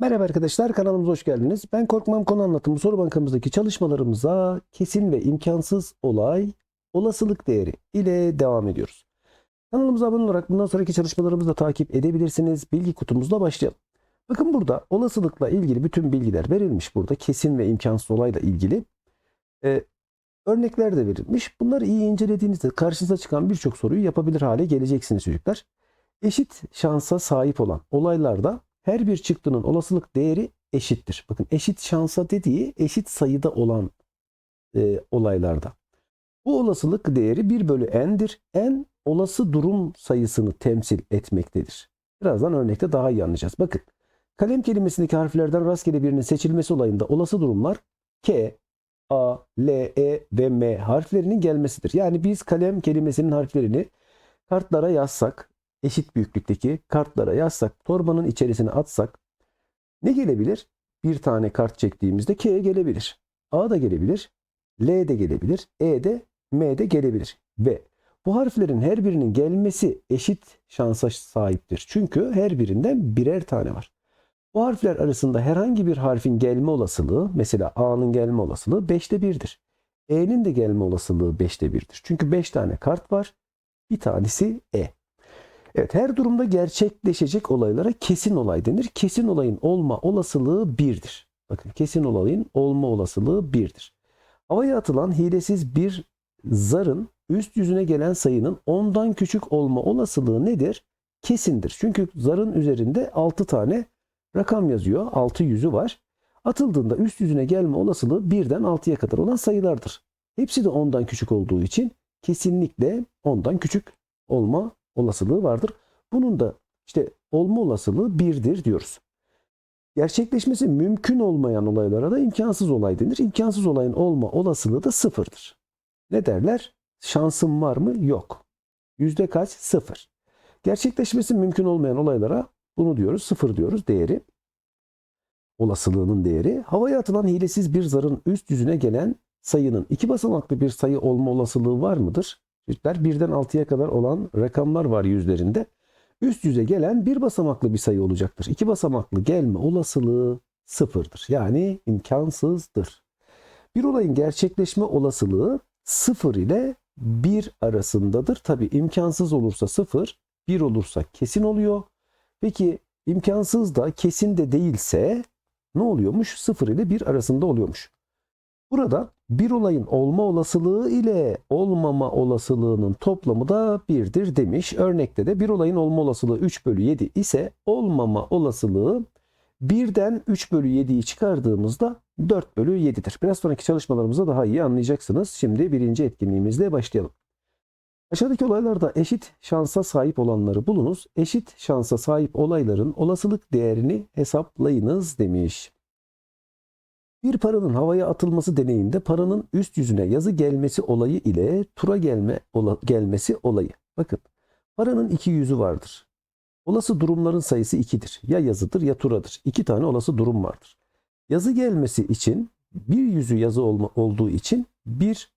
Merhaba arkadaşlar kanalımıza hoş geldiniz. Ben Korkmam Konu Anlatımı soru bankamızdaki çalışmalarımıza kesin ve imkansız olay, olasılık değeri ile devam ediyoruz. Kanalımıza abone olarak bundan sonraki çalışmalarımızı da takip edebilirsiniz. Bilgi kutumuzla başlayalım. Bakın burada olasılıkla ilgili bütün bilgiler verilmiş burada. Kesin ve imkansız olayla ilgili. Ee, örnekler de verilmiş. Bunları iyi incelediğinizde karşınıza çıkan birçok soruyu yapabilir hale geleceksiniz çocuklar. Eşit şansa sahip olan olaylarda her bir çıktının olasılık değeri eşittir. Bakın eşit şansa dediği eşit sayıda olan e, olaylarda. Bu olasılık değeri 1 bölü n'dir. n olası durum sayısını temsil etmektedir. Birazdan örnekte daha iyi anlayacağız. Bakın kalem kelimesindeki harflerden rastgele birinin seçilmesi olayında olası durumlar K, A, L, E ve M harflerinin gelmesidir. Yani biz kalem kelimesinin harflerini kartlara yazsak, eşit büyüklükteki kartlara yazsak, torbanın içerisine atsak ne gelebilir? Bir tane kart çektiğimizde K gelebilir. A da gelebilir. L de gelebilir. E de M de gelebilir. Ve bu harflerin her birinin gelmesi eşit şansa sahiptir. Çünkü her birinden birer tane var. Bu harfler arasında herhangi bir harfin gelme olasılığı, mesela A'nın gelme olasılığı 5'te 1'dir. E'nin de gelme olasılığı 5'te 1'dir. Çünkü 5 tane kart var. Bir tanesi E. Evet her durumda gerçekleşecek olaylara kesin olay denir. Kesin olayın olma olasılığı birdir. Bakın kesin olayın olma olasılığı birdir. Havaya atılan hilesiz bir zarın üst yüzüne gelen sayının ondan küçük olma olasılığı nedir? Kesindir. Çünkü zarın üzerinde 6 tane rakam yazıyor. 6 yüzü var. Atıldığında üst yüzüne gelme olasılığı birden 6'ya kadar olan sayılardır. Hepsi de ondan küçük olduğu için kesinlikle ondan küçük olma olasılığı vardır. Bunun da işte olma olasılığı birdir diyoruz. Gerçekleşmesi mümkün olmayan olaylara da imkansız olay denir. İmkansız olayın olma olasılığı da sıfırdır. Ne derler? Şansım var mı? Yok. Yüzde kaç? Sıfır. Gerçekleşmesi mümkün olmayan olaylara bunu diyoruz. Sıfır diyoruz değeri. Olasılığının değeri. Havaya atılan hilesiz bir zarın üst yüzüne gelen sayının iki basamaklı bir sayı olma olasılığı var mıdır? Çocuklar birden 6'ya kadar olan rakamlar var yüzlerinde. Üst yüze gelen bir basamaklı bir sayı olacaktır. İki basamaklı gelme olasılığı sıfırdır. Yani imkansızdır. Bir olayın gerçekleşme olasılığı sıfır ile bir arasındadır. Tabi imkansız olursa sıfır, bir olursa kesin oluyor. Peki imkansız da kesin de değilse ne oluyormuş? Sıfır ile bir arasında oluyormuş. Burada bir olayın olma olasılığı ile olmama olasılığının toplamı da birdir demiş. Örnekte de bir olayın olma olasılığı 3 bölü 7 ise olmama olasılığı birden 3 bölü 7'yi çıkardığımızda 4 bölü 7'dir. Biraz sonraki çalışmalarımızda daha iyi anlayacaksınız. Şimdi birinci etkinliğimizle başlayalım. Aşağıdaki olaylarda eşit şansa sahip olanları bulunuz. Eşit şansa sahip olayların olasılık değerini hesaplayınız demiş. Bir paranın havaya atılması deneyinde paranın üst yüzüne yazı gelmesi olayı ile tura gelme ola, gelmesi olayı. Bakın paranın iki yüzü vardır. Olası durumların sayısı ikidir. Ya yazıdır ya turadır. İki tane olası durum vardır. Yazı gelmesi için bir yüzü yazı olma, olduğu için bir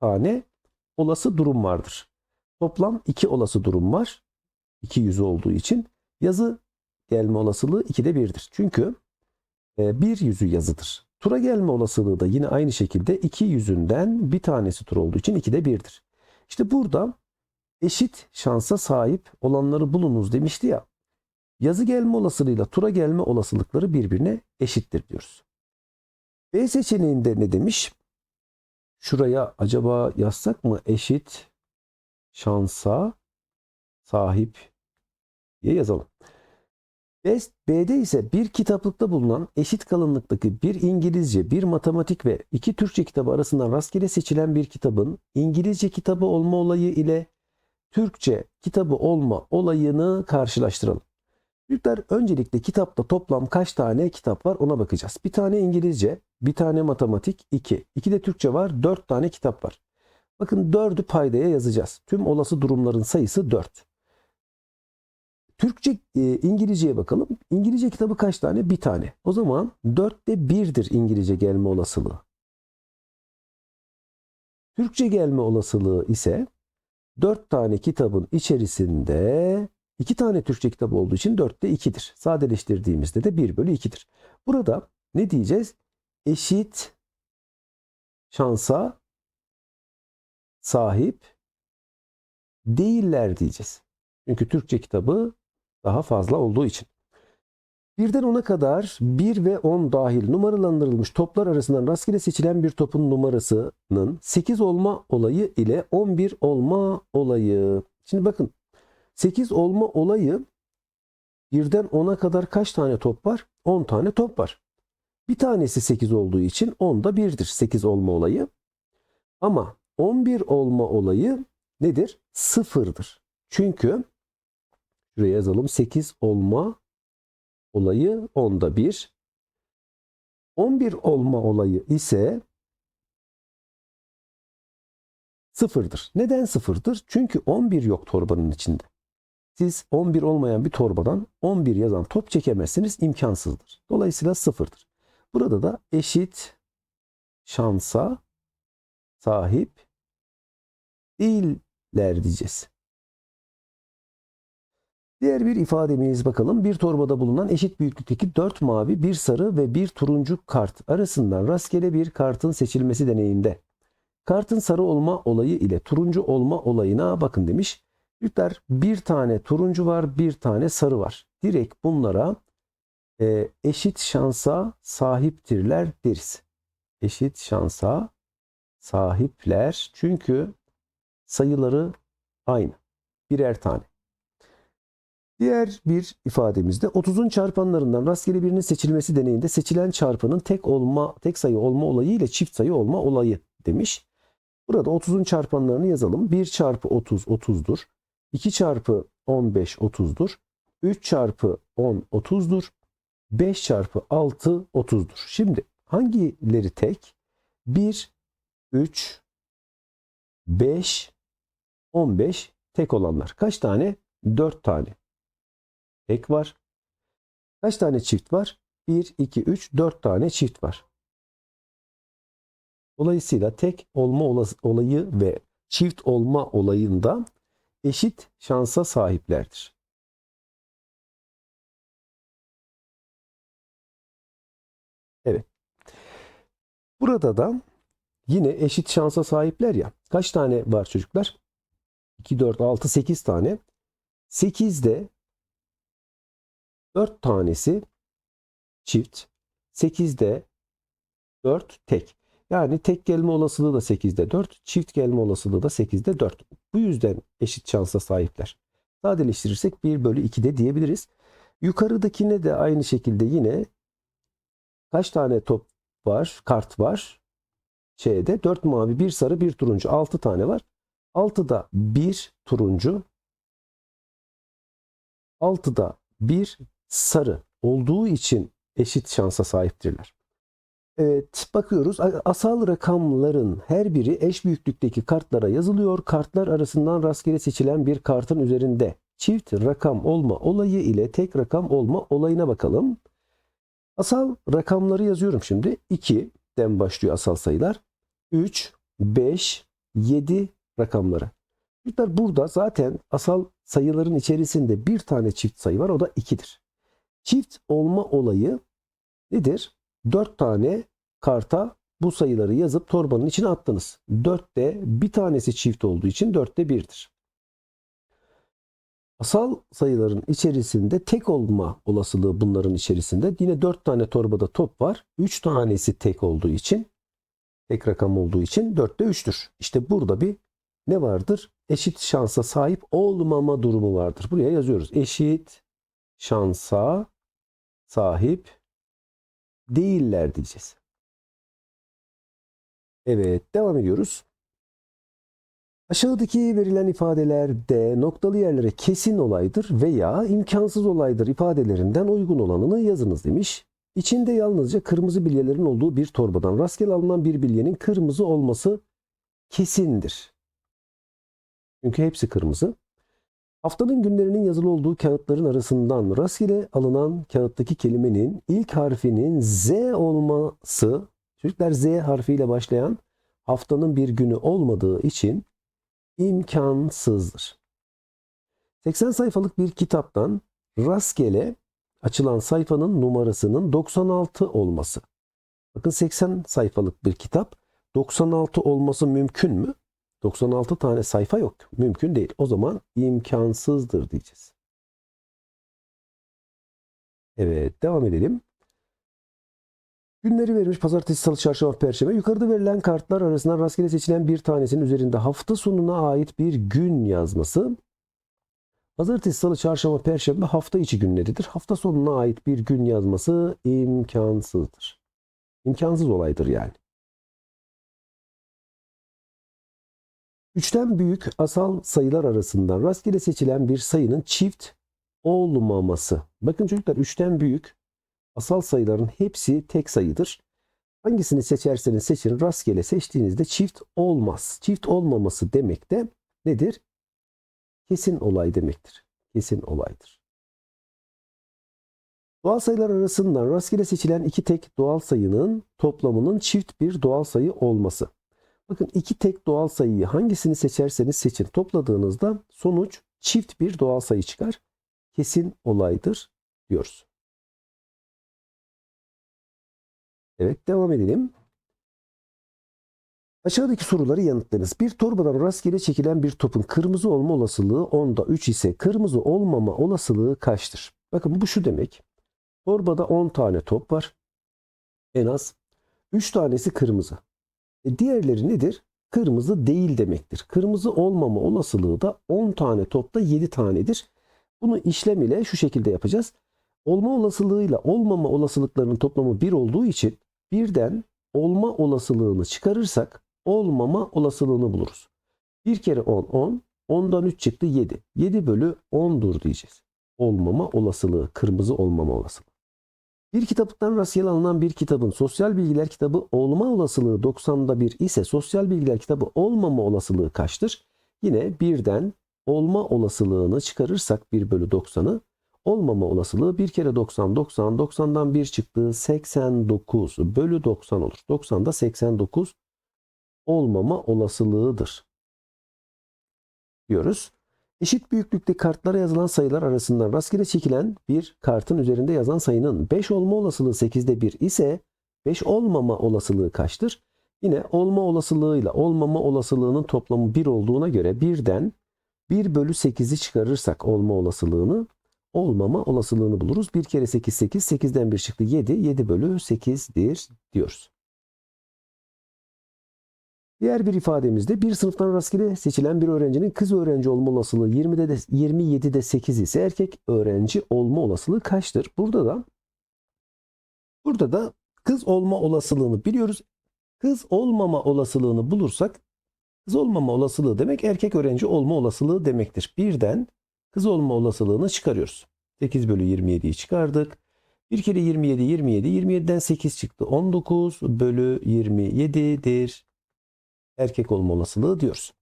tane olası durum vardır. Toplam iki olası durum var. İki yüzü olduğu için yazı gelme olasılığı 2'de 1'dir. Çünkü bir yüzü yazıdır. Tura gelme olasılığı da yine aynı şekilde iki yüzünden bir tanesi tur olduğu için 2'de 1'dir. İşte burada eşit şansa sahip olanları bulunuz demişti ya. Yazı gelme olasılığıyla tura gelme olasılıkları birbirine eşittir diyoruz. B seçeneğinde ne demiş? Şuraya acaba yazsak mı eşit şansa sahip diye yazalım. B'de ise bir kitaplıkta bulunan eşit kalınlıktaki bir İngilizce, bir matematik ve iki Türkçe kitabı arasından rastgele seçilen bir kitabın İngilizce kitabı olma olayı ile Türkçe kitabı olma olayını karşılaştıralım. Çocuklar öncelikle kitapta toplam kaç tane kitap var ona bakacağız. Bir tane İngilizce, bir tane matematik, iki. İki de Türkçe var, dört tane kitap var. Bakın dördü paydaya yazacağız. Tüm olası durumların sayısı dört. Türkçe, e, İngilizceye bakalım. İngilizce kitabı kaç tane? Bir tane. O zaman dörtte birdir İngilizce gelme olasılığı. Türkçe gelme olasılığı ise dört tane kitabın içerisinde İki tane Türkçe kitabı olduğu için 4'te 2'dir. Sadeleştirdiğimizde de 1 bölü 2'dir. Burada ne diyeceğiz? Eşit şansa sahip değiller diyeceğiz. Çünkü Türkçe kitabı daha fazla olduğu için. Birden 10'a kadar 1 ve 10 dahil numaralandırılmış toplar arasından rastgele seçilen bir topun numarasının 8 olma olayı ile 11 olma olayı. Şimdi bakın 8 olma olayı birden 10'a kadar kaç tane top var? 10 tane top var. Bir tanesi 8 olduğu için 10 da 1'dir 8 olma olayı. Ama 11 olma olayı nedir? Sıfırdır. Çünkü şuraya yazalım 8 olma olayı 10'da 1. 11 olma olayı ise sıfırdır. Neden sıfırdır? Çünkü 11 yok torbanın içinde. Siz 11 olmayan bir torbadan 11 yazan top çekemezsiniz imkansızdır. Dolayısıyla sıfırdır. Burada da eşit şansa sahip değiller diyeceğiz. Diğer bir ifademiz bakalım. Bir torbada bulunan eşit büyüklükteki 4 mavi, bir sarı ve bir turuncu kart arasından rastgele bir kartın seçilmesi deneyinde. Kartın sarı olma olayı ile turuncu olma olayına bakın demiş. Çocuklar bir tane turuncu var, bir tane sarı var. Direkt bunlara e, eşit şansa sahiptirler deriz. Eşit şansa sahipler. Çünkü sayıları aynı. Birer tane. Diğer bir ifademizde 30'un çarpanlarından rastgele birinin seçilmesi deneyinde seçilen çarpanın tek olma, tek sayı olma olayı ile çift sayı olma olayı demiş. Burada 30'un çarpanlarını yazalım. 1 çarpı 30 30'dur. 2 çarpı 15 30'dur. 3 çarpı 10 30'dur. 5 çarpı 6 30'dur. Şimdi hangileri tek? 1, 3, 5, 15 tek olanlar. Kaç tane? 4 tane. Tek var. Kaç tane çift var? 1, 2, 3, 4 tane çift var. Dolayısıyla tek olma olayı ve çift olma olayında eşit şansa sahiplerdir. Evet. Burada da yine eşit şansa sahipler ya. Kaç tane var çocuklar? 2, 4, 6, 8 tane. 8'de 4 tanesi çift. 8'de 4 tek. Yani tek gelme olasılığı da 8'de 4, çift gelme olasılığı da 8'de 4. Bu yüzden eşit şansa sahipler. Sadeleştirirsek 1 bölü 2'de diyebiliriz. Yukarıdakine de aynı şekilde yine kaç tane top var, kart var? Şeyde 4 mavi, 1 sarı, 1 turuncu 6 tane var. 6'da 1 turuncu, 6'da 1 sarı olduğu için eşit şansa sahiptirler. Evet, bakıyoruz. Asal rakamların her biri eş büyüklükteki kartlara yazılıyor. Kartlar arasından rastgele seçilen bir kartın üzerinde çift rakam olma olayı ile tek rakam olma olayına bakalım. Asal rakamları yazıyorum şimdi. 2'den başlıyor asal sayılar. 3, 5, 7 rakamları. Çocuklar burada zaten asal sayıların içerisinde bir tane çift sayı var. O da 2'dir. Çift olma olayı nedir? 4 tane karta bu sayıları yazıp torbanın içine attınız. 4'te bir tanesi çift olduğu için 4'te 1'dir. Asal sayıların içerisinde tek olma olasılığı bunların içerisinde. Yine 4 tane torbada top var. 3 tanesi tek olduğu için tek rakam olduğu için 4'te 3'tür. İşte burada bir ne vardır? Eşit şansa sahip olmama durumu vardır. Buraya yazıyoruz. Eşit şansa sahip değiller diyeceğiz. Evet, devam ediyoruz. Aşağıdaki verilen ifadelerde noktalı yerlere kesin olaydır veya imkansız olaydır ifadelerinden uygun olanını yazınız demiş. İçinde yalnızca kırmızı bilyelerin olduğu bir torbadan rastgele alınan bir bilyenin kırmızı olması kesindir. Çünkü hepsi kırmızı. Haftanın günlerinin yazılı olduğu kağıtların arasından rastgele alınan kağıttaki kelimenin ilk harfinin Z olması, çocuklar Z harfiyle başlayan haftanın bir günü olmadığı için imkansızdır. 80 sayfalık bir kitaptan rastgele açılan sayfanın numarasının 96 olması. Bakın 80 sayfalık bir kitap 96 olması mümkün mü? 96 tane sayfa yok. Mümkün değil. O zaman imkansızdır diyeceğiz. Evet devam edelim. Günleri verilmiş pazartesi, salı, çarşamba, perşembe. Yukarıda verilen kartlar arasından rastgele seçilen bir tanesinin üzerinde hafta sonuna ait bir gün yazması. Pazartesi, salı, çarşamba, perşembe hafta içi günleridir. Hafta sonuna ait bir gün yazması imkansızdır. İmkansız olaydır yani. Üçten büyük asal sayılar arasından rastgele seçilen bir sayının çift olmaması. Bakın çocuklar üçten büyük asal sayıların hepsi tek sayıdır. Hangisini seçerseniz seçin rastgele seçtiğinizde çift olmaz. Çift olmaması demek de nedir? Kesin olay demektir. Kesin olaydır. Doğal sayılar arasından rastgele seçilen iki tek doğal sayının toplamının çift bir doğal sayı olması. Bakın iki tek doğal sayıyı hangisini seçerseniz seçin. Topladığınızda sonuç çift bir doğal sayı çıkar. Kesin olaydır diyoruz. Evet devam edelim. Aşağıdaki soruları yanıtlayınız. Bir torbadan rastgele çekilen bir topun kırmızı olma olasılığı 10'da 3 ise kırmızı olmama olasılığı kaçtır? Bakın bu şu demek. Torbada 10 tane top var. En az 3 tanesi kırmızı. E diğerleri nedir? Kırmızı değil demektir. Kırmızı olmama olasılığı da 10 tane topta 7 tanedir. Bunu işlem ile şu şekilde yapacağız. Olma olasılığıyla olmama olasılıklarının toplamı 1 olduğu için birden olma olasılığını çıkarırsak olmama olasılığını buluruz. 1 kere 10 10. 10'dan 3 çıktı 7. 7 bölü 10'dur diyeceğiz. Olmama olasılığı, kırmızı olmama olasılığı. Bir kitaptan rastgele alınan bir kitabın sosyal bilgiler kitabı olma olasılığı 90'da 1 ise sosyal bilgiler kitabı olmama olasılığı kaçtır? Yine birden olma olasılığını çıkarırsak 1 bölü 90'ı olmama olasılığı 1 kere 90 90 90'dan 1 çıktı 89 bölü 90 olur. 90'da 89 olmama olasılığıdır diyoruz. Eşit büyüklükte kartlara yazılan sayılar arasından rastgele çekilen bir kartın üzerinde yazan sayının 5 olma olasılığı 8'de 1 ise 5 olmama olasılığı kaçtır? Yine olma olasılığıyla olmama olasılığının toplamı 1 olduğuna göre birden 1 bölü 8'i çıkarırsak olma olasılığını olmama olasılığını buluruz. 1 kere 8 8 8'den 1 çıktı 7 7 bölü 8'dir diyoruz. Diğer bir ifademizde bir sınıftan rastgele seçilen bir öğrencinin kız öğrenci olma olasılığı 20'de de 27'de 8 ise erkek öğrenci olma olasılığı kaçtır? Burada da burada da kız olma olasılığını biliyoruz. Kız olmama olasılığını bulursak kız olmama olasılığı demek erkek öğrenci olma olasılığı demektir. Birden kız olma olasılığını çıkarıyoruz. 8 bölü 27'yi çıkardık. 1 kere 27 27 27'den 8 çıktı. 19 bölü 27'dir erkek olma olasılığı diyoruz.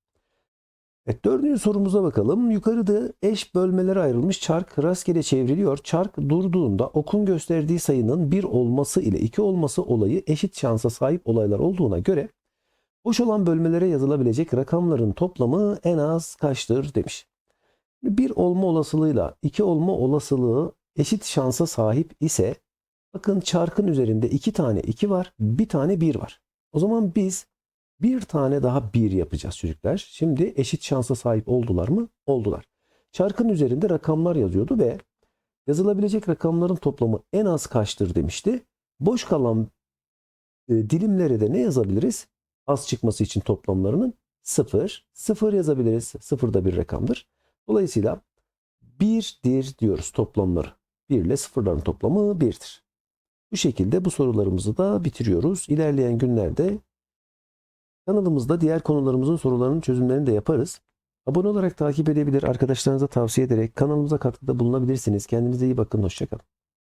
Evet, dördüncü sorumuza bakalım. Yukarıda eş bölmelere ayrılmış çark rastgele çevriliyor. Çark durduğunda okun gösterdiği sayının 1 olması ile 2 olması olayı eşit şansa sahip olaylar olduğuna göre boş olan bölmelere yazılabilecek rakamların toplamı en az kaçtır demiş. 1 olma olasılığıyla 2 olma olasılığı eşit şansa sahip ise bakın çarkın üzerinde 2 tane 2 var, bir tane 1 var. O zaman biz bir tane daha bir yapacağız çocuklar. Şimdi eşit şansa sahip oldular mı? Oldular. Çarkın üzerinde rakamlar yazıyordu ve yazılabilecek rakamların toplamı en az kaçtır demişti. Boş kalan e, dilimlere de ne yazabiliriz? Az çıkması için toplamlarının 0. 0 yazabiliriz. 0 da bir rakamdır. Dolayısıyla 1'dir diyoruz toplamları. 1 ile sıfırların toplamı 1'dir. Bu şekilde bu sorularımızı da bitiriyoruz. İlerleyen günlerde Kanalımızda diğer konularımızın sorularının çözümlerini de yaparız. Abone olarak takip edebilir, arkadaşlarınıza tavsiye ederek kanalımıza katkıda bulunabilirsiniz. Kendinize iyi bakın, hoşçakalın.